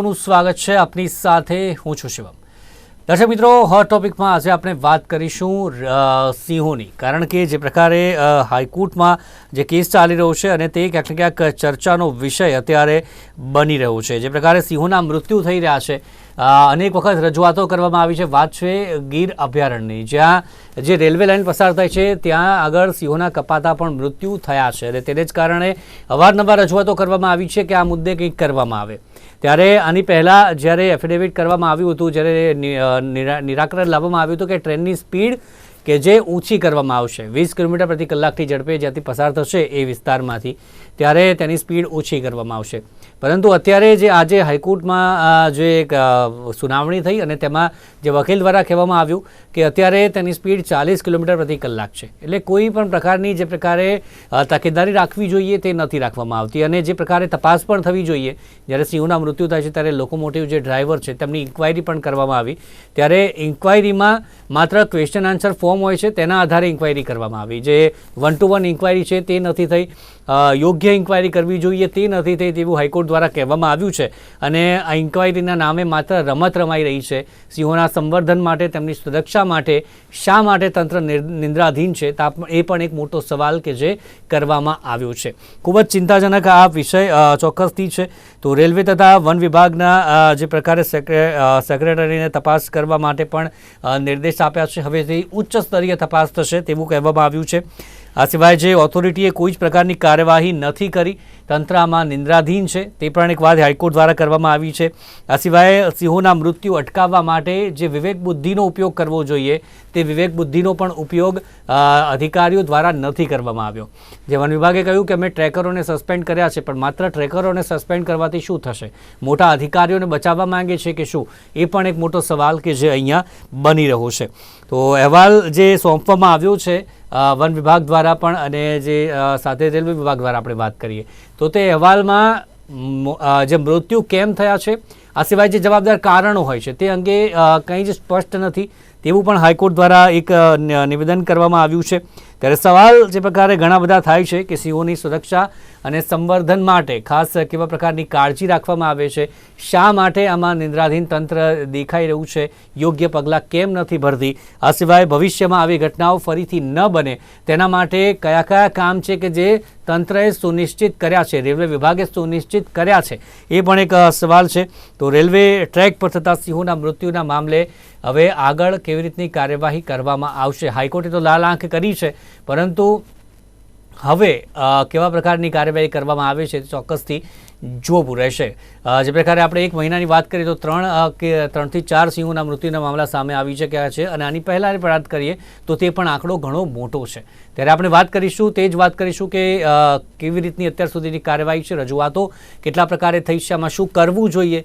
સૌનું સ્વાગત છે આપની સાથે. હું છું શિવમ. દર્શક મિત્રો હોટ ટોપિકમાં આજે આપણે વાત કરીશું સિંહોની. કારણ કે જે પ્રકારે હાઈકોર્ટમાં જે કેસ ચાલી રહ્યો છે અને તે ક્યાંક ક્યાંક ચર્ચાનો વિષય અત્યારે બની રહ્યો છે. જે પ્રકારે સિંહોના મૃત્યુ થઈ રહ્યા છે અનેક વખત રજૂઆતો કરવામાં આવી છે. વાત છે ગીર અભયારણ્યની. જ્યાં જે રેલવે લાઇન પસાર થાય છે, ત્યાં આગળ સિંહોના કપાતા પણ મૃત્યુ થયા છે અને તેને જ કારણે અવારનવાર રજૂઆતો કરવામાં આવી છે કે આ મુદ્દે કંઈક કરવામાં આવે. ત્યારે આની પહેલાં જ્યારે એફિડેવિટ કરવામાં આવ્યું હતું, જ્યારે નિરાકરણ લાવવામાં આવ્યું હતું કે ટ્રેનની સ્પીડ કે જે ઊંચી કરવામાં આવશે, વીસ કિલોમીટર પ્રતિ કલાકની ઝડપે જ્યાંથી પસાર થશે એ વિસ્તારમાંથી, ત્યારે તેની સ્પીડ ઓછી કરવામાં આવશે. પરંતુ અત્યારે જે આજે હાઈકોર્ટમાં જે એક સુનાવણી થઈ અને તેમાં જે વકીલ દ્વારા કહેવામાં આવ્યું કે અત્યારે તેની સ્પીડ ચાલીસ કિલોમીટર પ્રતિ કલાક છે. એટલે કોઈ પણ પ્રકારની જે પ્રકારે તકેદારી રાખવી જોઈએ તે નથી રાખવામાં આવતી. અને જે પ્રકારે તપાસ પણ થવી જોઈએ, જ્યારે સિંહોના મૃત્યુ થાય છે, ત્યારે લોકોમોટિવ જે ડ્રાઈવર છે, તેમની ઇન્ક્વાયરી પણ કરવામાં આવી. ત્યારે ઇન્ક્વાયરીમાં માત્ર ક્વેશ્ચન આન્સર ફોર્મ હોય છે તેના આધારે ઇન્ક્વાયરી કરવામાં આવી. જે વન ટુ વન ઇન્ક્વાયરી છે તે નથી થઈ. યોગ્ય ઇન્ક્વાયરી કરવી જોઈએ તે નથી થઈ તેવું હાઈકોર્ટ દ્વારા કહેવામાં આવ્યું છે. અને આ ઇન્ક્વાયરીના નામે માત્ર રમત રમાઈ રહી છે. સિંહોના સંવર્ધન માટે તેમની સુરક્ષા માટે શા માટે તંત્ર નિંદ્રાધીન છે એ પણ એક મોટો સવાલ કે જે કરવામાં આવ્યો છે. ખૂબ જ ચિંતાજનક આ વિષય ચોક્કસથી છે. તો રેલવે તથા વન વિભાગના જે પ્રકારે સેક્રેટરીને તપાસ કરવા માટે પણ અ, આપ્યા છે. હવેથી ઉચ્ચ સ્તરીય તપાસ થશે તેવું કહેવામાં આવ્યું છે. આ સિવાય જે ઓથોરિટીએ કોઈ જ પ્રકારની કાર્યવાહી નથી કરી તંત્ર આમાં નિંદ્રાધીન છે. તે પણ એક વાત હાઈકોર્ટ દ્વારા કરવામાં આવી છે. આ સિવાય સિંહોના મૃત્યુ અટકાવવા માટે જે વિવેક બુદ્ધિનો ઉપયોગ કરવો જોઈએ, તે વિવેક બુદ્ધિનો પણ ઉપયોગ અધિકારીઓ દ્વારા નથી કરવામાં આવ્યો. જે વન વિભાગે કહ્યું કે અમે ટ્રેકરોને સસ્પેન્ડ કર્યા છે, પણ માત્ર ટ્રેકરોને સસ્પેન્ડ કરવાથી શું થશે? મોટા અધિકારીઓને બચાવવા માંગે છે કે શું? એ પણ એક મોટો સવાલ કે જે અહીંયા બની રહ્યો છે. તો અહેવાલ જે સોંપવામાં આવ્યો છે વન વિભાગ દ્વારા પણ અને જે સાથે રેલવે વિભાગ દ્વારા આપણે વાત કરીએ. તો તે અહેવાલમાં જે મૃત્યુ કેમ થયા છે, આ સિવાય જે જવાબદાર કારણો હોય છે, તે અંગે કંઈ જ સ્પષ્ટ નથી. તેવું પણ હાઈકોર્ટ દ્વારા એક નિવેદન કરવામાં આવ્યું છે. ત્યારે સવાલ જે પ્રકારે ઘણા બધા થાય છે કે સિંહોની સુરક્ષા અને સંવર્ધન માટે ખાસ કેવા પ્રકારની કાળજી રાખવામાં આવે છે, શા માટે આમાં નિંદ્રાધીન તંત્ર દેખાઈ રહ્યું છે, યોગ્ય પગલાં કેમ નથી ભરતી? આ સિવાય ભવિષ્યમાં આવી ઘટનાઓ ફરીથી ન બને. તેના માટે કયા કયા કામ છે કે જે તંત્રએ સુનિશ્ચિત કર્યા છે, રેલવે વિભાગે સુનિશ્ચિત કર્યા છે? એ પણ એક સવાલ છે. તો રેલવે ટ્રેક પર થતા સિંહોના મૃત્યુના મામલે હવે આગળ કેવી રીતની કાર્યવાહી કરવામાં આવશે? હાઈકોર્ટે તો લાલ આંખ કરી છે. પરંતુ હવે કેવા પ્રકારની કાર્યવાહી કરવામાં આવે છે ચોક્કસથી જોવું રહેશે. જે પ્રકારે આપણે એક મહિનાની વાત કરીએ તો ત્રણ કે ત્રણથી ચાર સિંહોના મૃત્યુના મામલા સામે આવી શક્યા છે અને આની પહેલાંની વાત કરીએ તો તે પણ આંકડો ઘણો મોટો છે. ત્યારે આપણે વાત કરીશું, તે જ વાત કરીશું કે કેવી રીતની અત્યાર સુધીની કાર્યવાહી છે, રજૂઆતો કેટલા પ્રકારે થઈ છે, આમાં શું કરવું જોઈએ?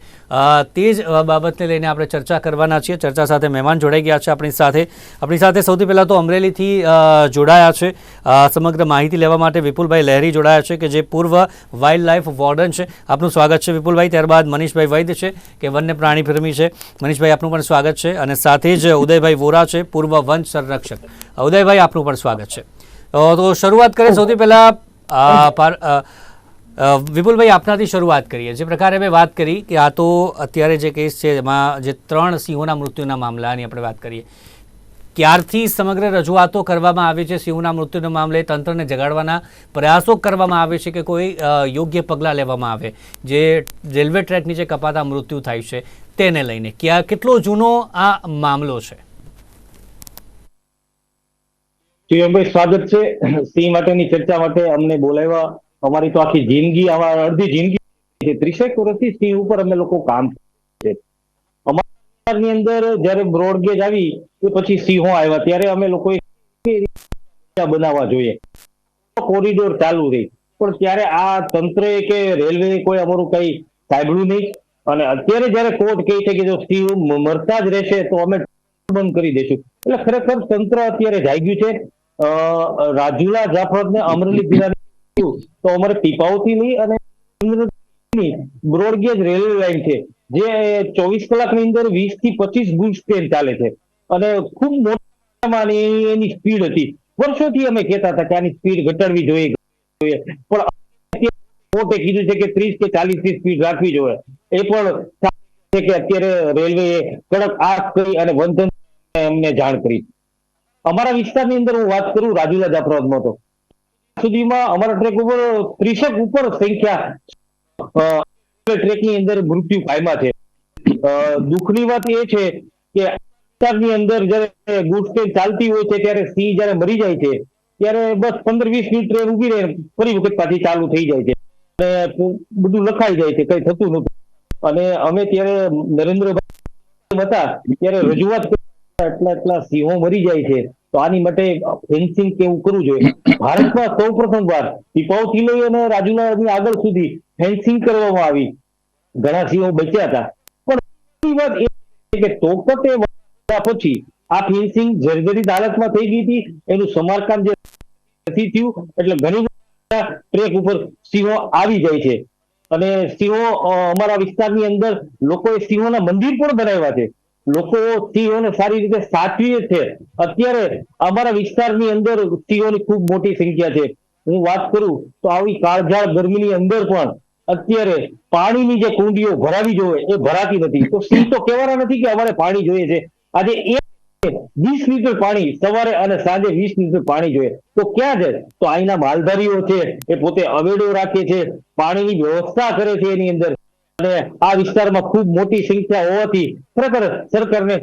તે જ બાબતને લઈને આપણે ચર્ચા કરવાના છીએ. ચર્ચા સાથે મહેમાન જોડાઈ ગયા છે આપણી સાથે. આપણી સાથે સૌથી પહેલાં તો અમરેલીથી જોડાયા છે. સમગ્ર માહિતી લેવા માટે વિપુલભાઈ લહેરી જોડાયા છે કે જે પૂર્વ વાઇલ્ડ લાઇફ વોર્ડન છે. આપનું સ્વાગત છે વિપુલભાઈ. ત્યારબાદ મનીષભાઈ વૈદ્ય છે, કે વન્ય પ્રાણી પ્રેમી છે. મનીષભાઈ, આપનું પણ સ્વાગત છે. અને સાથે જ ઉદયભાઈ વોરા છે, પૂર્વ વન સંરક્ષક. ઉદયભાઈ, આપનું પણ સ્વાગત છે. તો શરૂઆત કરીએ સૌથી પહેલાં વિપુલભાઈ, આપનાથી શરૂઆત કરીએ. જે પ્રકારે મેં વાત કરી કે આ તો અત્યારે જે કેસ છે, એમાં જે ત્રણ સિંહોના મૃત્યુના મામલાની આપણે વાત કરીએ. ક્યારથી સમગ્ર રજૂઆતો કરવામાં આવે છે. સિંહોના મૃત્યુના મામલે તંત્રને જગાડવાના પ્રયાસો કરવામાં આવે છે કે કોઈ યોગ્ય પગલાં લેવામાં આવે. જે રેલવે ટ્રેક નીચે કપાતા મૃત્યુ થાય છે તેને લઈને. ક્યાં, કેટલો જૂનો આ મામલો છે? શિવમભાઈ સ્વાગત છે. સિંહ માટેની ચર્ચા માટે અમને બોલાવ્યા. અમારી તો આખી જિંદગી, અમારી અડધી જિંદગી ત્રીસેક વર્ષથી સિંહ ઉપર અમે લોકો કામ છે. અમારી અંદર જયારે બ્રોડગેજ આવી એ પછી સિંહો આવ્યા. ત્યારે અમે લોકોએ બનાવવા જોઈએ. કોરિડોર ચાલુ રહી. પણ ત્યારે આ તંત્રએ કે રેલવે કોઈ અમારું કઈ સાંભળ્યું નહીં. અને અત્યારે જયારે કોર્ટ કહે છે કે જો સિંહ મરતા જ રહેશે, તો અમે બંધ કરી દઈશું એટલે ખરેખર તંત્ર અત્યારે જાગ્યું છે. રાજુલા જાફર ને અમરેલી જિલ્લા તો અમારે પીપાઉથી નહીં અને બ્રોડગેજ રેલવે લાઈન છે. જે ચોવીસ કલાકની અંદર વીસથી પચીસ ગુડ્સ ટ્રેન ચાલે છે. અને ખૂબ મોટામાં એની સ્પીડ હતી. વર્ષોથી અમે કહેતા હતા કે આની સ્પીડ ઘટાડવી જોઈએ. પણ કોર્ટે કીધું છે કે ત્રીસ કે ચાલીસની સ્પીડ રાખવી જોઈએ. એ પણ છે કે અત્યારે રેલવે કડક આંખ કરી અને વંધન એમને જાણ કરી. અમારા વિસ્તારની અંદર હું વાત કરું રાજુલા જાફરાબાદમાં તો. સુધીમાં અમારા ટ્રેક ઉપર ત્રીસેક ઉપર સંખ્યા ટ્રેકની અંદર મૃત્યુ પામ્યા છે. દુઃખની વાત એ છે કે વિસ્તારની અંદર જયારે ગુડ ટ્રેન ચાલતી હોય છે, ત્યારે સિંહ જયારે મરી જાય છે, ત્યારે બસ પંદર વીસ મિનિટ ટ્રેન ઊભી રહે, ફરી વખત પાછી ચાલુ થઈ જાય છે. અને બધું લખાઈ જાય છે, કઈ થતું નથી અને અમે ત્યારે નરેન્દ્રભાઈ હતા, ત્યારે રજૂઆત એટલા એટલા સિંહો મરી જાય છે, તો આની માટે ફેન્સિંગ કેવું કરવું જોઈએ. ભારતમાં સૌ પ્રથમ વાર પીપાઉથી લઈ અને રાજુલા આગળ સુધી ફેન્સિંગ કરવામાં આવી. ઘણા સિંહો બચ્યા હતા. પણ વાત એ કે તોકતે પછી આ ફેન્સિંગ જર્જરિત હાલતમાં થઈ ગઈ હતી. એનું સમારકામ જે નથી થયું, એટલે ઘણી ટ્રેક ઉપર સિંહો આવી જાય છે. અને સિંહો અમારા વિસ્તારની અંદર લોકોએ સિંહોના મંદિર પણ બનાવ્યા છે. લોકો સિંહોને સારી રીતે સાચવીએ છે. અત્યારે અમારા વિસ્તારની અંદર સિંહોની ખૂબ મોટી સંખ્યા છે. હું વાત કરું તો આવી કાળઝાળ ગરમીની અંદર પણ અત્યારે પાણીની જે કુંડીઓ ભરાવી જોઈએ, એ ભરાતી નથી. તો સિંહ તો કહેવાના નથી કે અમારે પાણી જોઈએ છે. આજે વીસ લીટર પાણી સવારે અને સાંજે વીસ લીટર પાણી જોઈએ. તો ક્યાં છે? તો અહીંના માલધારીઓ છે, એ પોતે અવેડો રાખે છે, પાણીની વ્યવસ્થા કરે છે એની અંદર. અને આ વિસ્તારમાં ખૂબ મોટી સંખ્યા હોવાથી ખરેખર સરકારને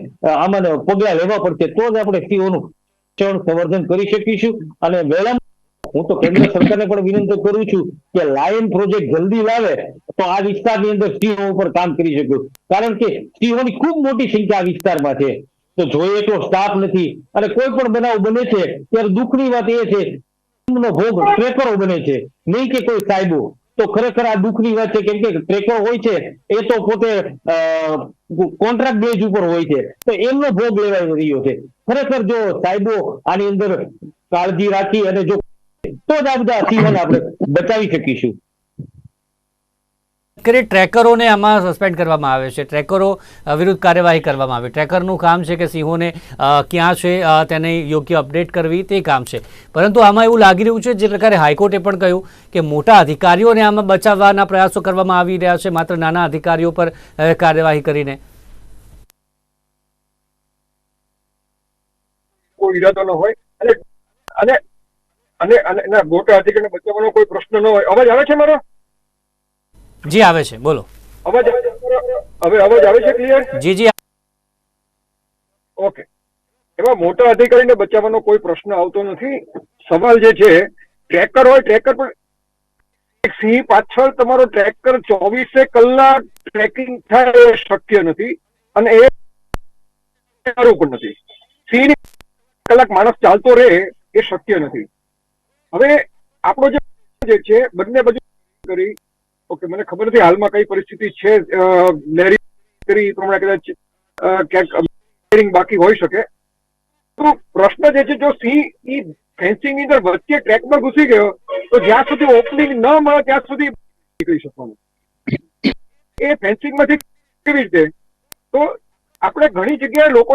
આમાં પગલા લેવા પડશે. તો જ આપણે સિંહોનું સંવર્ધન કરી શકીશું. અને વહેલા હું તો કેન્દ્ર સરકારને પણ વિનંતી કરું છું કે લાયન પ્રોજેક્ટ જલ્દી લાવે તો આ વિસ્તારની અંદર સિંહો ઉપર કામ કરી શકું. કારણ કે સિંહોની ખૂબ મોટી સંખ્યા આ વિસ્તારમાં છે. તો જોઈએ તો સ્ટાફ નથી. અને કોઈ પણ બનાવ બને છે, ત્યારે દુઃખની વાત એ છે ભોગ ટ્રેકરો બને છે. નહીં કે કોઈ સાહેબો. તો ખરેખર આ દુઃખની વાત છે, કેમ કે ટ્રેકર હોય છે, એ તો પોતે કોન્ટ્રાક્ટ બેઝ ઉપર હોય છે. તો એમનો ભોગ લેવાઈ રહ્યો છે. ખરેખર જો સાહેબો આની અંદર કાળજી રાખી અને જો તો જ આ બધા સિંહોને આપણે બચાવી શકીશું. કરી ટ્રેકરોને આમાં સસ્પેન્ડ કરવામાં આવે છે. ટ્રેકરો વિરુદ્ધ કાર્યવાહી કરવામાં આવે. ટ્રેકરનું કામ છે કે સિંહોને ક્યાં છે તેને યોગ્ય અપડેટ કરવી તે કામ છે. પરંતુ આમાં એવું લાગી રહ્યું છે જે પ્રકારે હાઈકોર્ટે પણ કહ્યું કે મોટા અધિકારીઓને આમાં બચાવવાના પ્રયાસો કરવામાં આવી રહ્યા છે માત્ર નાના અધિકારીઓ પર કાર્યવાહી કરીને. કોઈ ઈરાદો ન હોય. અને અને અને એના મોટા અધિકારીને બચાવવાનો કોઈ પ્રશ્ન ન હોય. અવાજ આવે છે મારો? જી આવે છે. બોલો. અવાજ આવે છે હવે અવાજ આવે છે ક્લિયર જી જી ઓકે. એવા મોટા અધિકારીને બચાવવાનો કોઈ પ્રશ્ન આવતો નથી. સવાલ જે છે ટ્રેકર હોય ટ્રેકર પણ એક સિંહ પાછળ તમારો ટ્રેકર ચોવીસે કલાક ટ્રેકિંગ થાય એ શક્ય નથી. અને એ પણ નથી. સિંહ કલાક માણસ ચાલતો રહે એ શક્ય નથી. હવે આપણો જે છે, બંને બાજુ કરી, ઓકે, મને ખબર નથી હાલમાં કઈ પરિસ્થિતિ છે લહેરી કરી પ્રમાણે કદાચ ક્યાંક બાકી હોઈ શકે. તો પ્રશ્ન જે છે, જો સિંહ ઈ ફેન્સિંગની અંદર વચ્ચે ટ્રેકમાં ઘૂસી ગયો, તો જ્યાં સુધી ઓપનિંગ ન મળે, ત્યાં સુધી નીકળી શકવાનું. એ ફેન્સિંગમાંથી કેવી રીતે? તો આપણે ઘણી જગ્યાએ લોકો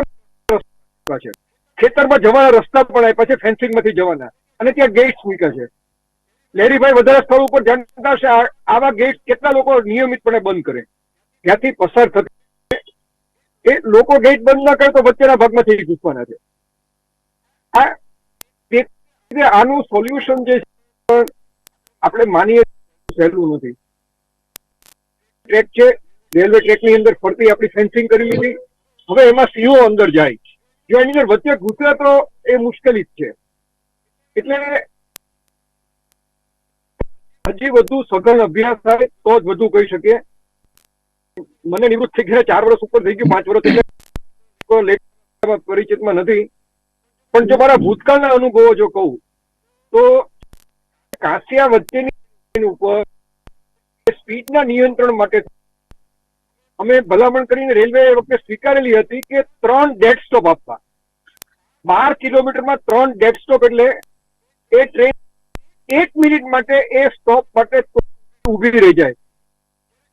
છે. ખેતરમાં જવાના રસ્તા પણ આપ્યા છે ફેન્સિંગમાંથી જવાના. અને ત્યાં ગેટ્સ મૂક્યા છે. લેરીભાઈ વધારે સ્થળ ઉપર જાણતા હશે આવા ગેટ કેટલા લોકો નિયમિતપણે બંધ કરે? ત્યાંથી પસાર થતા એ લોકો ગેટ બંધ ના કરે તો વચ્ચેના ભાગમાંથી ઘૂસવાના છે. આ આનું સોલ્યુશન જે આપણે માનીએ સહેલું નથી. ટ્રેક છે, રેલવે ટ્રેકની અંદર ફરતી આપણી ફેન્સિંગ કરી લીધી. હવે એમાં સિંહો અંદર જાય. જો એની અંદર વચ્ચે ઘૂસે તો એ મુશ્કેલી જ છે. એટલે હજી વધુ સઘન અભ્યાસ થાય તો જ વધુ કહી શકીએ. મને નિવૃત્ત થઈ ગયા ચાર વર્ષ ઉપર થઈ ગયું, પાંચ વર્ષ પરિચિતમાં નથી. પણ જો મારા ભૂતકાળના અનુભવો જો કહું, તો કાંસિયા વચ્ચેની ઉપર સ્પીડના નિયંત્રણ માટે અમે ભલામણ કરીને રેલવે એ વખતે સ્વીકારેલી હતી કે ત્રણ ડેડ સ્ટોપ આપવા. બાર કિલોમીટરમાં ત્રણ ડેડ સ્ટોપ એટલે એ ટ્રેન એક મિનિટ માટે એ સ્ટોપ માટે ઊભી રહી જાય.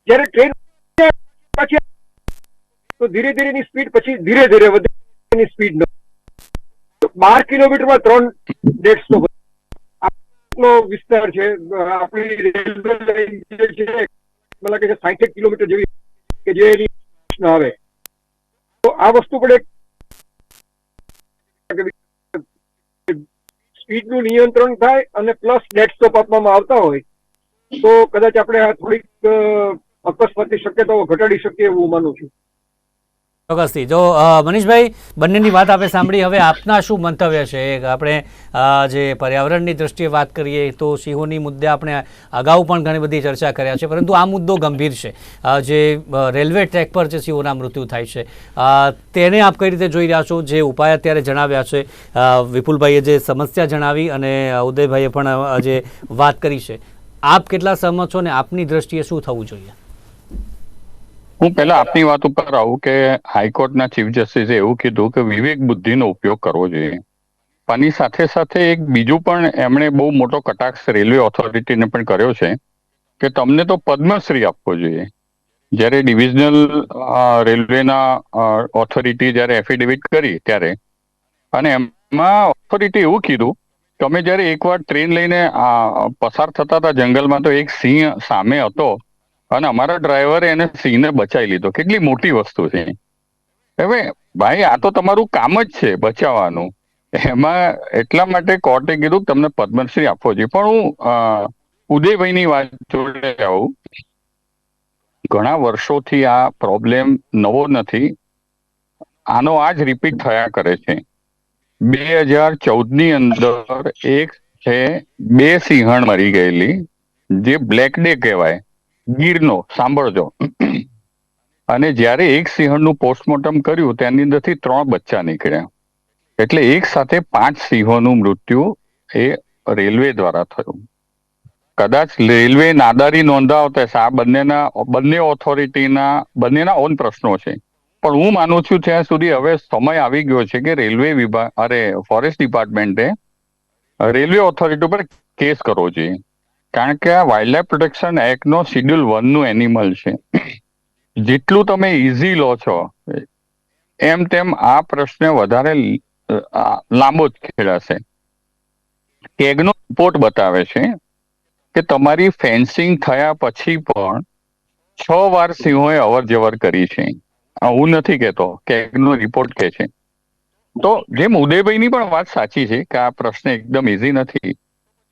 જ્યારે ટ્રેન પછી તો ધીરે ધીરે એની સ્પીડ પછી ધીરે ધીરે વધે એની સ્પીડ બાર કિલોમીટરમાં ત્રણ સ્ટોપ નો વિસ્તાર છે, આપણી રેલવે લાઈન જે છે, મને લાગે છે કિલોમીટર જેવી કે જે એની આવે. તો આ વસ્તુ પણ એક સ્પીડનું નિયંત્રણ થાય અને પ્લસ ડેસ્કટોપ આપવામાં આવતા હોય, તો કદાચ આપણે આ થોડીક અકસ્માતની શક્યતાઓ ઘટાડી શકીએ એવું માનું છું. ચોક્કસથી. જો મનીષભાઈ, બંનેની વાત આપણે સાંભળી. હવે આપના શું મંતવ્ય છે? આપણે જે પર્યાવરણની દ્રષ્ટિએ વાત કરીએ તો સિંહોની મુદ્દે આપણે અગાઉ પણ ઘણી બધી ચર્ચા કર્યા છે, પરંતુ આ મુદ્દો ગંભીર છે. જે રેલવે ટ્રેક પર જે સિંહોના મૃત્યુ થાય છે. તેને આપ કઈ રીતે જોઈ રહ્યા છો? જે ઉપાય અત્યારે જણાવ્યા છે. વિપુલભાઈએ જે સમસ્યા જણાવી અને ઉદયભાઈએ પણ જે વાત કરી છે. આપ કેટલા સહમત છો ને આપની દ્રષ્ટિએ શું થવું જોઈએ? હું પહેલા આપની વાત ઉપર આવું કે હાઈકોર્ટના ચીફ જસ્ટિસે એવું કીધું કે વિવેક બુદ્ધિનો ઉપયોગ કરવો જોઈએ. આની સાથે સાથે એક બીજું પણ એમણે બહુ મોટો કટાક્ષ રેલવે ઓથોરિટીને પણ કર્યો છે કે તમને તો પદ્મશ્રી આપવો જોઈએ. જ્યારે ડિવિઝનલ રેલવેના ઓથોરિટી જ્યારે એફિડેવિટ કરી ત્યારે અને એમાં ઓથોરિટી એવું કીધું તમે જ્યારે એકવાર ટ્રેન લઈને પસાર થતા હતા જંગલમાં તો એક સિંહ સામે હતો અને અમારા ડ્રાઈવરે એને સિંહને બચાવી લીધો. કેટલી મોટી વસ્તુ છે. હવે ભાઈ, આ તો તમારું કામ જ છે બચાવવાનું. એમાં એટલા માટે કોર્ટે કીધું કે તમને પદ્મશ્રી આપવો જોઈએ. પણ હું ઉદયભાઈની વાત જોડે આવું. ઘણા વર્ષોથી આ પ્રોબ્લેમ નવો નથી. આનો આ જ રિપીટ થયા કરે છે. બે હજાર ચૌદની અંદર એક છે, બે સિંહણ મરી ગયેલી, જે બ્લેક ડે કહેવાય. ગીરનો, સાંભળજો. અને જ્યારે એક સિંહણનું પોસ્ટમોર્ટમ કર્યું, તેની અંદરથી ત્રણ બચ્ચા નીકળ્યા. એટલે એક સાથે પાંચ સિંહોનું મૃત્યુ એ રેલવે દ્વારા થયું. કદાચ રેલવે નાદારી નોંધાવતા આ બંનેના, બંને ઓથોરિટીના બંનેના ઓન પ્રશ્નો છે. પણ હું માનું છું ત્યાં સુધી હવે સમય આવી ગયો છે કે રેલવે વિભાગ અરે ફોરેસ્ટ ડિપાર્ટમેન્ટે રેલવે ઓથોરિટી ઉપર કેસ કરવો જોઈએ. કારણ કે આ વાઇલ્ડ પ્રોટેક્શન એક્ટનો શિડ્યુલ વનનું એનિમલ છે. જેટલું તમે ઇઝી લો છો, એમ તેમ આ પ્રશ્ન વધારે લાંબો જ ખેડાશે. કેગનો રિપોર્ટ બતાવે છે કે તમારી ફેન્સિંગ થયા પછી પણ છ વાર સિંહોએ અવર જવર કરી છે. હું નથી કહેતો કેગનો રિપોર્ટ કહે છે. તો જેમ ઉદયભાઈની પણ વાત સાચી છે કે આ પ્રશ્ન એકદમ ઇઝી નથી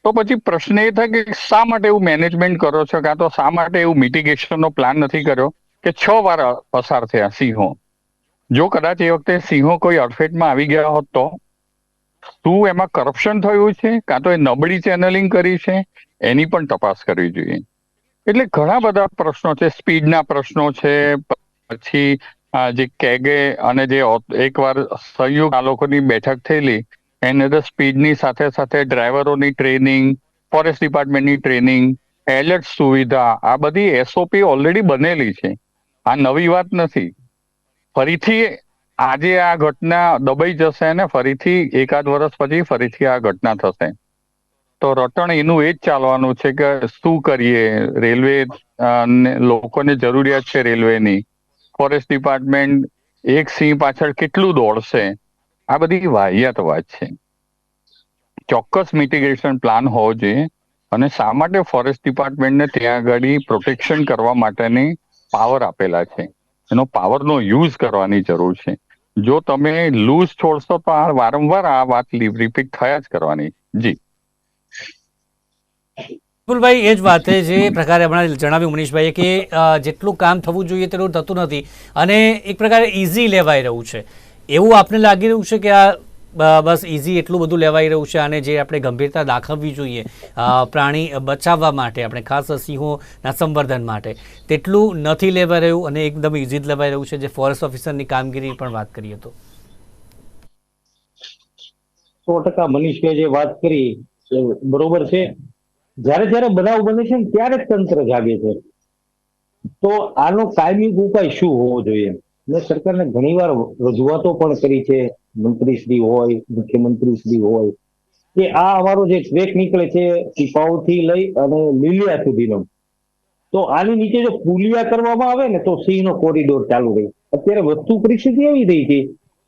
તો પછી પ્રશ્ન એ થાય કે શા માટે એવું મેનેજમેન્ટ કરો છો? કાં તો શા માટે એવું મિટિગેશનનો પ્લાન નથી કર્યો? કે છ વાર પસાર થયા સિંહો. જો કદાચ એ વખતે સિંહો કોઈ અડફેટમાં આવી ગયા હોત તો? શું એમાં કરપ્શન થયું છે? કાં તો એ નબળી ચેનલિંગ કરી છે? એની પણ તપાસ કરવી જોઈએ. એટલે ઘણા બધા પ્રશ્નો છે. સ્પીડના પ્રશ્નો છે. પછી જે કેગે અને જે એકવાર સંયુક્ત આ લોકોની બેઠક થયેલી એની અંદર સ્પીડની સાથે સાથે ડ્રાઈવરોની ટ્રેનિંગ ફોરેસ્ટ ડિપાર્ટમેન્ટની ટ્રેનિંગ એલર્ટ સુવિધા, આ બધી એસઓપી ઓલરેડી બનેલી છે. આ નવી વાત નથી. ફરીથી આજે આ ઘટના દબાઈ જશે અને ફરીથી એકાદ વર્ષ પછી ફરીથી આ ઘટના થશે. તો રટણ એનું એ જ ચાલવાનું છે કે શું કરીએ? રેલવે લોકોને જરૂરિયાત છે રેલવેની. ફોરેસ્ટ ડિપાર્ટમેન્ટ એક સિંહ પાછળ કેટલું દોડશે? આ બધી વાહિયાત વાત છે. ચોક્કસ મિટિગેશન પ્લાન હોવો જોઈએ અને શા માટે ફોરેસ્ટ ડિપાર્ટમેન્ટને ત્યાં આગળ પ્રોટેક્શન કરવા માટેની પાવર આપેલા છે. એનો પાવરનો યુઝ કરવાની જરૂર છે. જો તમે લૂઝ છોડશો તો આ વારંવાર આ વાત રિપીટ થયા જ કરવાની. જી. વિપુલભાઈ એ જ વાત છે જે પ્રકારે હમણાં જણાવ્યું મનીષભાઈએ કે જેટલું કામ થવું જોઈએ તેટલું થતું નથી. અને એક પ્રકારે ઇઝી લેવાઈ રહ્યું છે. એવું આપને લાગી રહ્યું છે કે આ બસ ઇઝી એટલું બધું લેવાઈ રહ્યું છે અને જે આપણે ગંભીરતા દાખવવી જોઈએ પ્રાણી બચાવવા માટે, આપણે ખાસ સિંહોના સંવર્ધન માટે, તેટલું નથી લેવાઈ રહ્યું અને એકદમ ઇઝી જ લેવાઈ રહ્યું છે, જે ફોરેસ્ટ ઓફિસરની કામગીરી પણ વાત કરીએ તો. સો ટકા મનીષભાઈ જે વાત કરી બરોબર છે. જ્યારે જ્યારે બનાવ બને છે ત્યારે તંત્ર જાગે છે. તો આનો કાયમી ઉપાય શું હોવો જોઈએ? મેં સરકારને ઘણીવાર રજૂઆતો પણ કરી છે, મંત્રીશ્રી હોય, મુખ્યમંત્રીશ્રી હોય, કે આ અમારો જે ટ્રેક નીકળે છે થી લઈ અને લીલિયા સુધીનો. તો આની નીચે જો પુલિયા કરવામાં આવે ને, તો સિંહનો કોરિડોર ચાલુ રહે. અત્યારે વસ્તુ પરિસ્થિતિ એવી થઈ છે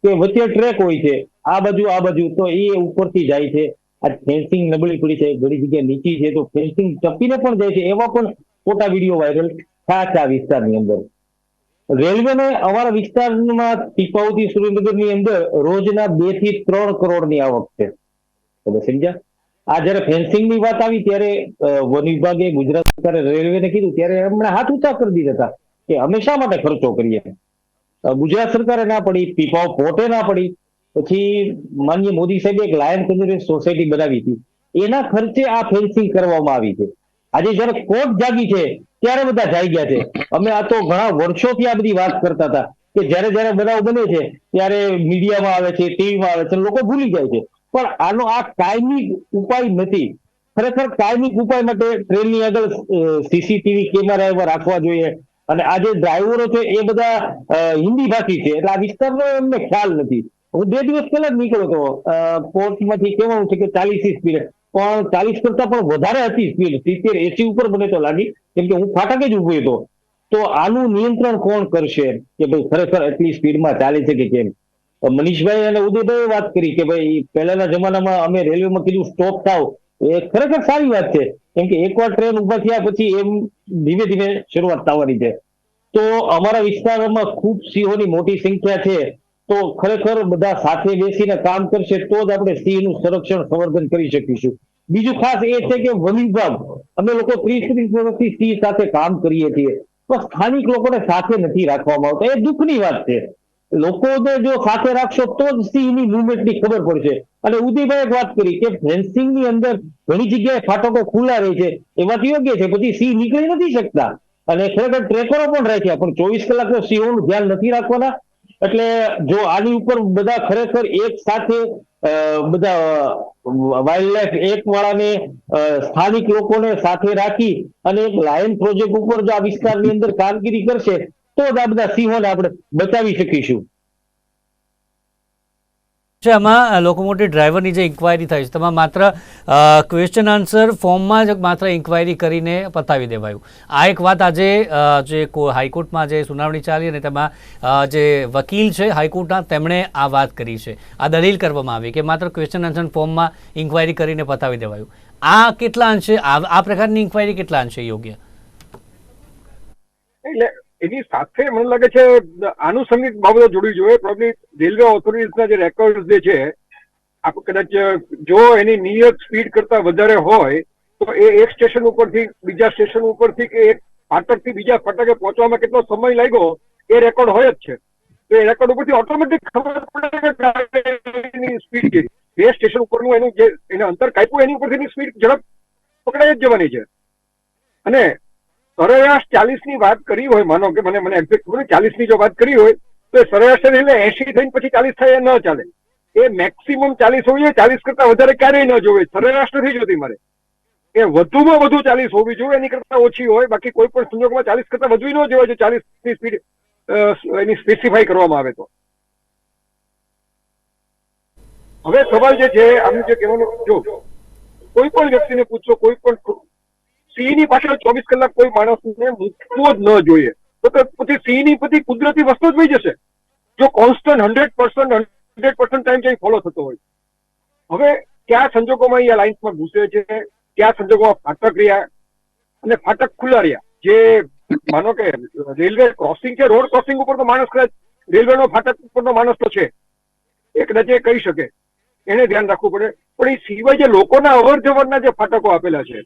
કે વચ્ચે ટ્રેક હોય છે, આ બાજુ આ બાજુ, તો એ ઉપરથી જાય છે. આ ફેન્સિંગ નબળી પડી છે, ઘણી જગ્યાએ નીચી છે, તો ફેન્સિંગ ટપીને પણ જાય છે. એવા પણ ફોટા વીડિયો વાયરલ થયા છે આ વિસ્તારની અંદર. રેલવેને અમારા વિસ્તારમાં પીપાઉથી સુરેન્દ્રનગરની અંદર રોજના બેથી ત્રણ કરોડની આવક છે. તમે આ જયારે ફેન્સિંગની વાત આવી ત્યારે વન વિભાગે ગુજરાત સરકારે રેલવેને કીધું, ત્યારે એમણે હાથ ઊંચા કરી દીધા હતા કે અમે શા માટે ખર્ચો કરીએ? ગુજરાત સરકારે ના પડી પીપાઉ પોતે ના પડી. પછી માનનીય મોદી સાહેબે એક લાયન કન્ઝર્વેશન સોસાયટી બનાવી હતી. એના ખર્ચે આ ફેન્સિંગ કરવામાં આવી છે. આજે જયારે કોર્ટ જાગી છે ત્યારે બધા જાગ્યા છે. અમે આ તો ઘણા વર્ષોથી આ બધી વાત કરતા હતા કે જ્યારે જયારે બનાવ બને છે, ત્યારે મીડિયામાં આવે છે, ટીવીમાં આવે છે, લોકો ભૂલી જાય છે. પણ આનો આ કાયમી ઉપાય નથી. ખરેખર કાયમી ઉપાય માટે ટ્રેનની આગળ સીસીટીવી કેમેરા એવા રાખવા જોઈએ. અને આ જે ડ્રાઈવરો છે, એ બધા હિન્દી ભાષી છે. એટલે આ વિસ્તારનો એમને ખ્યાલ નથી. હું બે દિવસ પહેલા જ નીકળ્યો હતો. કોર્ટમાંથી કહેવાનું છે કે ચાલીસ સ્પીડ. પણ ચાલીસ કરતા પણ વધારે હતી સ્પીડ. સિત્તેર, એસી ઉપર મને તો લાગી. કેમ કે હું ફાટકે જ ઊભો હતો. તો આનું નિયંત્રણ કોણ કરશે? કે ભાઈ ખરેખર એટલી સ્પીડમાં ચાલે છે કે કેમ? મનીષભાઈ અને ઉદયભાઈ વાત કરી કે ભાઈ પહેલાના જમાનામાં અમે રેલવેમાં કીધું, સ્ટોપ થાવ. એ ખરેખર સારી વાત છે. કેમ કે એકવાર ટ્રેન ઊભા થયા પછી એમ ધીમે ધીમે શરૂઆત થવાની છે. તો અમારા વિસ્તારમાં ખૂબ સિંહોની મોટી સંખ્યા છે. તો ખરેખર બધા સાથે બેસીને કામ કરશે તો જ આપણે સિંહનું સંરક્ષણ સંવર્ધન કરી શકીશું. બીજું ખાસ એ છે કે વન વિભાગ, અમે લોકો ત્રીસ ત્રીસ વર્ષથી સિંહ સાથે કામ કરીએ છીએ. પણ સ્થાનિક લોકોને સાથે નથી રાખવામાં આવતા. એ દુઃખની વાત છે. લોકોને જો સાથે રાખશો તો જ સિંહની મુવમેન્ટની ખબર પડશે. અને ઉદયભાઈ વાત કરી કે ફેન્સિંગની અંદર ઘણી જગ્યાએ ફાટકો ખુલ્લા રહે છે. એ વાત યોગ્ય છે. પછી સિંહ નીકળી નથી શકતા. અને ખરેખર ટ્રેકરો પણ રાખ્યા. પણ ચોવીસ કલાક તો સિંહોનું ધ્યાન નથી રાખવાના. એટલે જો આની ઉપર બધા ખરેખર એક સાથે બધા વાઇલ્ડ લાઈફ એક વાળાને સ્થાનિક લોકોને સાથે રાખી અને એક લાયન પ્રોજેક્ટ ઉપર જો આ વિસ્તારની અંદર કામગીરી કરશે, તો જ આ બધા સિંહોને આપણે બચાવી શકીશું. છે, આમાં લોકોમોટિવ ડ્રાઈવરની જે ઇન્ક્વાયરી થઈ છે, તેમાં માત્ર ક્વેશ્ચન આન્સર ફોર્મમાં જ માત્ર ઇન્ક્વાયરી કરીને પતાવી દેવાયું. આ એક વાત આજે જે હાઈકોર્ટમાં જે સુનાવણી ચાલી અને તેમાં જે વકીલ છે, હાઈકોર્ટના, તેમણે આ વાત કરી છે. આ દલીલ કરવામાં આવી કે માત્ર ક્વેશ્ચન આન્સર ફોર્મમાં ઇન્ક્વાયરી કરીને પતાવી દેવાયું. આ કેટલા અંશે, આ પ્રકારની ઇન્ક્વાયરી કેટલા અંશે યોગ્ય? એટલે એની સાથે મને લાગે છે, આનુષંગિક બાબતો જોડવી જોઈએ. પ્રોબ્લી રેલવે ઓથોરિટીઝના જે રેકોર્ડ જે છે આપણે કદાચ, જો એની નિયત સ્પીડ કરતા વધારે હોય, તો એ એક સ્ટેશન ઉપરથી બીજા સ્ટેશન ઉપરથી કે એક ફાટકથી બીજા ફાટકે પહોંચવામાં કેટલો સમય લાગ્યો, એ રેકોર્ડ હોય જ છે. તો એ રેકોર્ડ ઉપરથી ઓટોમેટિક ખબર પડે કે સ્પીડ કેટલી બે સ્ટેશન ઉપરનું એનું જે, એને અંતર કાપ્યું, એની ઉપરથી સ્પીડ ઝડપ પકડાઈ જ જવાની છે. અને સરેરાશ ચાલીસની વાત કરી હોય, માનો કે મને મને એક્ઝેક્ટ ખબર ચાલીસની જો વાત કરી હોય, તો એ સરેરાશ એટલે એસી થઈને પછી ચાલીસ થાય ન ચાલે. એ મેક્સિમમ ચાલીસ હોવી જોઈએ, ચાલીસ કરતા વધારે ક્યારેય ન જોવે. સરેરાશ નથી જોતી મારે. એ વધુમાં વધુ ચાલીસ હોવી જોઈએ, એની કરતા ઓછી હોય, બાકી કોઈ પણ સંજોગોમાં ચાલીસ કરતા વધુ ન જોવે જો ચાલીસની સ્પીડ એની સ્પેસિફાઈ કરવામાં આવે તો. હવે સવાલ જે છે, આમ જે કહેવાનું જો કોઈ પણ વ્યક્તિને પૂછો, કોઈ પણ સિંહની પાછળ ચોવીસ કલાક કોઈ માણસને મૂકવો જ ન જોઈએ. તો પછી સિંહની પછી કુદરતી વસ્તુ જ વહી જશે. જો constant hundred percent hundred percent time ક્યાંય ફોલો થતો હોય. હવે કયા સંજોગોમાં અહીંયા લાઇન્સમાં ઘૂસે છે? કયા સંજોગોમાં ફાટક રહ્યા? અને ફાટક ખુલ્લા રહ્યા? જે માનો કે રેલવે ક્રોસિંગ છે રોડ ક્રોસિંગ ઉપર તો માણસ કદાચ રેલવેનો ફાટક ઉપરનો માણસ તો છે. એ કદાચ કહી શકે. એને ધ્યાન રાખવું પડે. પણ એ સિવાય જે લોકોના અવર જવરના જે ફાટકો આપેલા છે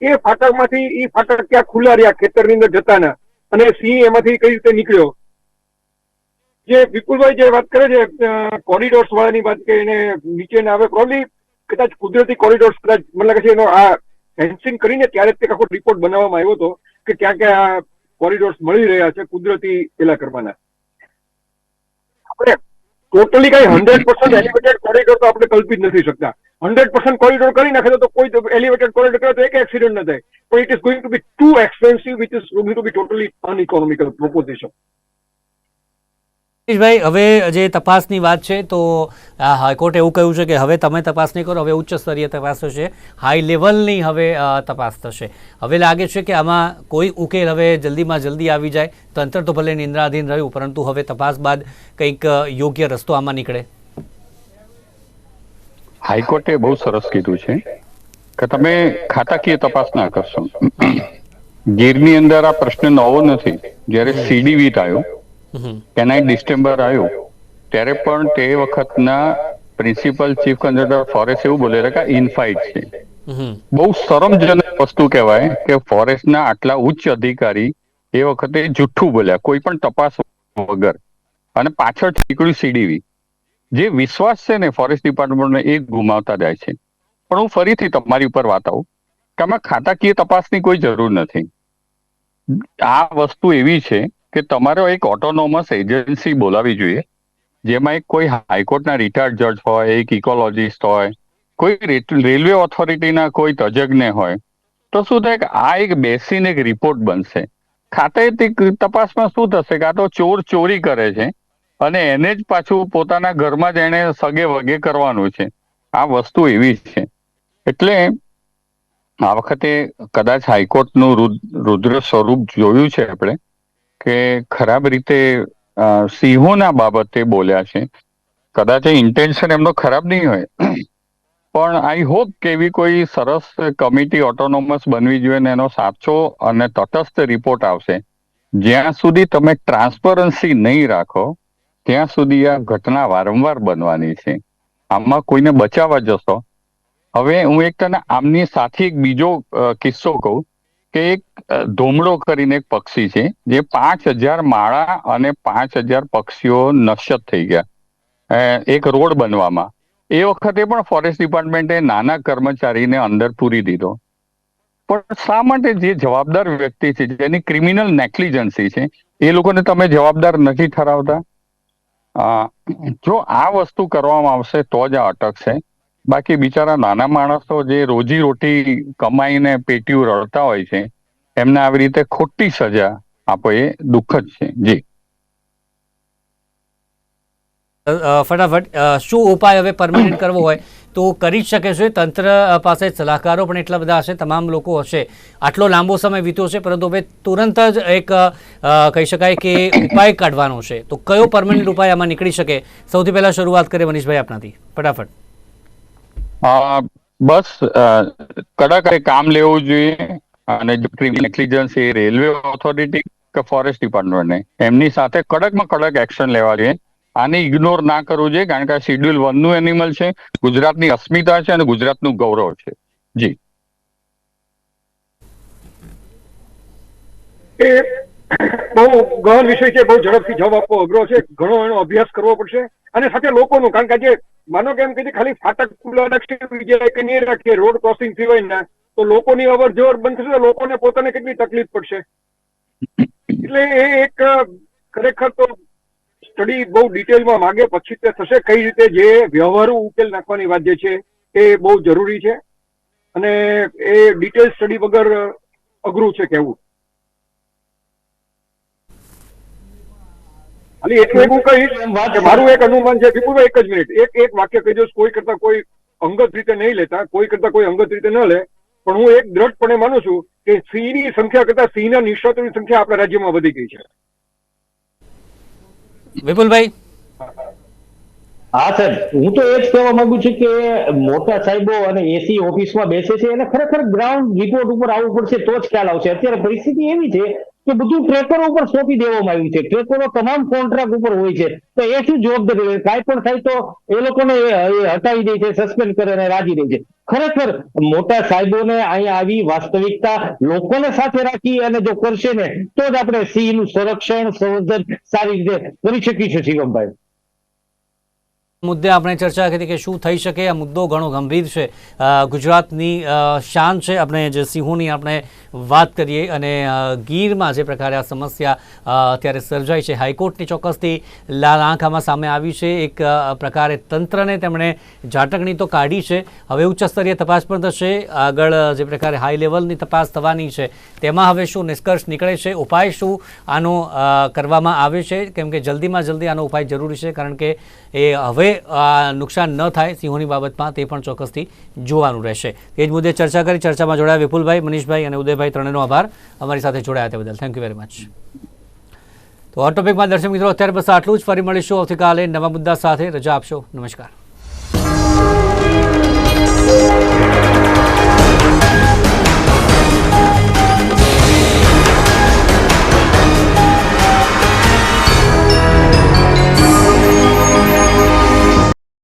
એ ફાટકમાંથી એ ફાટક ક્યાં ખુલ્લા રહ્યા, ખેતરની અંદર જતાના અને સિંહ એમાંથી કઈ રીતે નીકળ્યો? જે વિપુલભાઈ જે વાત કરે છે કોરિડોર્સ વાળાની વાત કે એને નીચે ના આવે પ્રોબ્લી કદાચ કુદરતી કોરિડોર્સ કદાચ મને લાગે છે એનો આ ફેન્સિંગ કરીને ત્યારે તે આખો રિપોર્ટ બનાવવામાં આવ્યો હતો કે ક્યાં ક્યાં આ કોરિડોર્સ મળી રહ્યા છે, કુદરતી પેલા કરવાના. આપણે ટોટલી કઈ હંડ્રેડ પર્સન્ટ એલિવેટેડ કોરિડોર તો આપણે કલ્પિત નથી શકતા. હંડ્રેડ પર્સન્ટ કોરિડોર કરી નાખે તો કોઈ એલિવેટેડ કોરિડોર કરે, તો એક એક્સિડન્ટ ન થાય. પણ it is going to be too expensive which is going to be totally uneconomical proposition ભાઈ હવે જે તપાસની વાત છે, તો હાઈકોર્ટે એવું કહ્યું છે કે હવે તમે તપાસ નહીં કરો, હવે ઉચ્ચ સ્તરીય તપાસ થશે. હાઈ લેવલની હવે તપાસ થશે. હવે લાગે છે કે આમાં કોઈ ઉકેલ હવે જલ્દીમાં જલ્દી આવી જાય. તંત્ર તો ભલે નિંદ્રાધીન રહ્યું, પરંતુ હવે તપાસ બાદ કંઈક યોગ્ય રસ્તો આમાં નીકળે. હાઈકોર્ટે બહુ સરસ કીધું છે કે તમે ખાતાકીય તપાસ ના કરશો. ગીરની અંદર આ પ્રશ્ન નવો નથી. જ્યારે સીડીવીટ આવ્યો તેના ડિસેમ્બર ડિસ્ટેમ્બર આવ્યું ત્યારે પણ તે વખતના પ્રિન્સિપલ ચીફ કન્ઝર્વેટર ફોરેસ્ટ એવું બોલેલા કે ઇનફાઇટ છે. બહુ શરમજનક વસ્તુ કહેવાય કે ફોરેસ્ટના આટલા ઉચ્ચ અધિકારી એ વખતે જુઠ્ઠું બોલ્યા કોઈ પણ તપાસ વગર. અને પાછળ નીકળ્યું સીડીવી જે વિશ્વાસ છે ને ફોરેસ્ટ ડિપાર્ટમેન્ટને એ ગુમાવતા જાય છે. પણ હું ફરીથી તમારી ઉપર વાત આવું કે આમાં ખાતાકીય તપાસની કોઈ જરૂર નથી. આ વસ્તુ એવી છે કે તમારો એક ઓટોનોમસ એજન્સી બોલાવી જોઈએ, જેમાં એક કોઈ હાઈકોર્ટના રિટાયર્ડ જજ હોય, એક ઇકોલોજીસ્ટ હોય, કોઈ રેલવે ઓથોરિટીના કોઈ તજજ્ઞ હોય, તો શું થાય કે આ એક બેસીને એક રિપોર્ટ બનશે? ખાતે તપાસમાં શું થશે કે તો ચોર ચોરી કરે છે અને એને જ પાછું પોતાના ઘરમાં જ એને સગે વગે કરવાનું છે. આ વસ્તુ એવી છે. એટલે આ વખતે કદાચ હાઈકોર્ટનું રુદ્ર સ્વરૂપ જોયું છે આપણે કે ખરાબ રીતે સિંહોના બાબતે બોલ્યા છે. કદાચ ઇન્ટેન્શન એમનો ખરાબ નહીં હોય. પણ આઈ હોપ કે એવી કોઈ સરસ કમિટી ઓટોનોમસ બનવી જોઈએ ને એનો સાચો અને તટસ્થ રિપોર્ટ આવશે. જ્યાં સુધી તમે ટ્રાન્સપરન્સી નહીં રાખો ત્યાં સુધી આ ઘટના વારંવાર બનવાની છે. આમાં કોઈને બચાવવા જશો? હવે હું એક તને આમની સાથે એક બીજો કિસ્સો કહું કે એક ધોમડો કરીને એક પક્ષી છે, જે પાંચ હજાર માળા અને પાંચ હજાર પક્ષીઓ નશ્યત થઈ ગયા. એક રોડ બનવામાં. એ વખતે પણ ફોરેસ્ટ ડિપાર્ટમેન્ટે નાના કર્મચારીને અંદર પૂરી દીધો. પણ શા માટે જે જવાબદાર વ્યક્તિ છે, જેની ક્રિમિનલ નેગ્લિજન્સી છે, એ લોકોને તમે જવાબદાર નથી ઠરાવતા? જો આ વસ્તુ કરવામાં આવશે તો જ આ અટકશે. બાકી બિચારા નાના માણસો જે રોજી રોટી કમાઈને પેટીઓ રડતા હોય છે, એમને આવી રીતે ખોટી સજા આપો એ દુઃખદ છે. જી. ફટાફટ શું ઉપાય હવે પરમેનન્ટ કરવો હોય? તો કરી જ શકે છે. તંત્ર પાસે સલાહકારો પણ એટલા બધા હશે, તમામ લોકો હશે. આટલો લાંબો સમય વીત્યો છે, પરંતુ હવે તુરંત જ એક કહી શકાય કે ઉપાય કાઢવાનો છે. તો કયો પરમનન્ટ ઉપાય આમાં નીકળી શકે? સૌથી પહેલા શરૂઆત કરીએ મનીષભાઈ આપનાથી. ફટાફટ. બસ કડક કામ લેવું જોઈએ, અને નેગ્લિજન્સ એ રેલવે ઓથોરિટી કે ફોરેસ્ટ ડિપાર્ટમેન્ટને. એમની સાથે કડકમાં કડક એક્શન લેવા જોઈએ. આને ઇગ્નોર ના કરવું જોઈએ, કારણ કે આ શેડ્યુલ વનનું એનિમલ છે, ગુજરાતની અસ્મિતા છે અને ગુજરાતનું ગૌરવ છે. જી. એ બહુ ગહન વિષય છે, બહુ ઝડપથી જવાબ આપવો અઘરો છે, ઘણો એનો અભ્યાસ કરવો પડશે. અને સાથે લોકોનું, કારણ કે આજે માનો કે એમ કે ખાલી ફાટક રાખીએ નહીં રાખીએ રોડ ક્રોસિંગ સિવાય ના, તો લોકોની અવર જવર બંધ થશે લોકોને પોતાને કેટલી તકલીફ પડશે? એટલે એ એક ખરેખર તો સ્ટડી બહુ ડિટેલમાં માંગે પછી તે થશે કઈ રીતે જે વ્યવહારુ ઉકેલ નાખવાની વાત જે છે એ બહુ જરૂરી છે. અને એ ડિટેલ સ્ટડી વગર અઘરું છે કહેવું. ખાલી એટલું એવું કહીશ કે મારું એક અનુમાન છે એક જ મિનિટ. એક એક વાક્ય કહી દઉં કોઈ કરતા કોઈ અંગત રીતે નહીં લેતા કોઈ કરતા કોઈ અંગત રીતે ન લે. પણ હું એક દ્રઢપણે માનું છું કે સિંહની સંખ્યા કરતા સિંહના નિષ્ણાતોની સંખ્યા આપણા રાજ્યમાં વધી ગઈ છે. વિપુલભાઈ? હા, સાહેબ. હું તો એ જ કહેવા માંગુ છું કે મોટા સાહેબો અને એસી ઓફિસમાં બેસે છે એને ખરેખર ગ્રાઉન્ડ રિપોર્ટ ઉપર આવવું પડશે તો જ ખ્યાલ આવશે. અત્યારે પરિસ્થિતિ એવી છે કે બધું ટ્રેકરો ઉપર સોંપી દેવામાં આવ્યું છે. ટ્રેકરો તમામ કોન્ટ્રાક્ટ ઉપર હોય છે. તો એ શું જવાબદારી કાંઈ પણ થાય તો એ લોકોને હટાવી દે છે સસ્પેન્ડ કરે અને રાજી દે છે. ખરેખર મોટા સાહેબોને અહીંયા આવી વાસ્તવિકતા લોકોને સાથે રાખી અને જો કરશે ને, તો જ આપણે સિંહનું સંરક્ષણ, સંવર્ધન સારી રીતે કરી શકીશું શિવમભાઈ મુદ્દે આપણે ચર્ચા કરી કે શું થઈ શકે. આ મુદ્દો ઘણો ગંભીર છે. ગુજરાતની શાન છે. આપણે જે સિંહોની આપણે વાત કરીએ અને ગીરમાં જે પ્રકારે આ સમસ્યા અત્યારે સર્જાઈ છે. હાઈકોર્ટની ચોક્કસથી લાલ આંખ આમાં સામે આવી છે. એક પ્રકારે તંત્રને તેમણે ઝાટકણી તો કાઢી છે. હવે ઉચ્ચ સ્તરીય તપાસ પણ થશે. આગળ જે પ્રકારે હાઈ લેવલની તપાસ થવાની છે, તેમાં હવે શું નિષ્કર્ષ નીકળે છે? ઉપાય શું આનો કરવામાં આવે છે? કેમ કે જલ્દીમાં જલ્દી આનો ઉપાય જરૂરી છે, કારણ કે એ હવે હવે નુકસાન ન થાય સિંહોની બાબતમાં તે પણ ચોક્કસથી જોવાનું રહેશે. એ જ મુદ્દે ચર્ચા કરી ચર્ચામાં જોડાયા વિપુલભાઈ, મનીષભાઈ અને ઉદયભાઈ ત્રણેયનો આભાર. અમારી સાથે જોડાયા તે બદલ. થેન્ક યુ વેરી મચ તો આ ટોપિકમાં દર્શક મિત્રો, અત્યારે બસ આટલું જ. ફરી મળીશું આવતીકાલે નવા મુદ્દા સાથે. રજા આપશો. નમસ્કાર.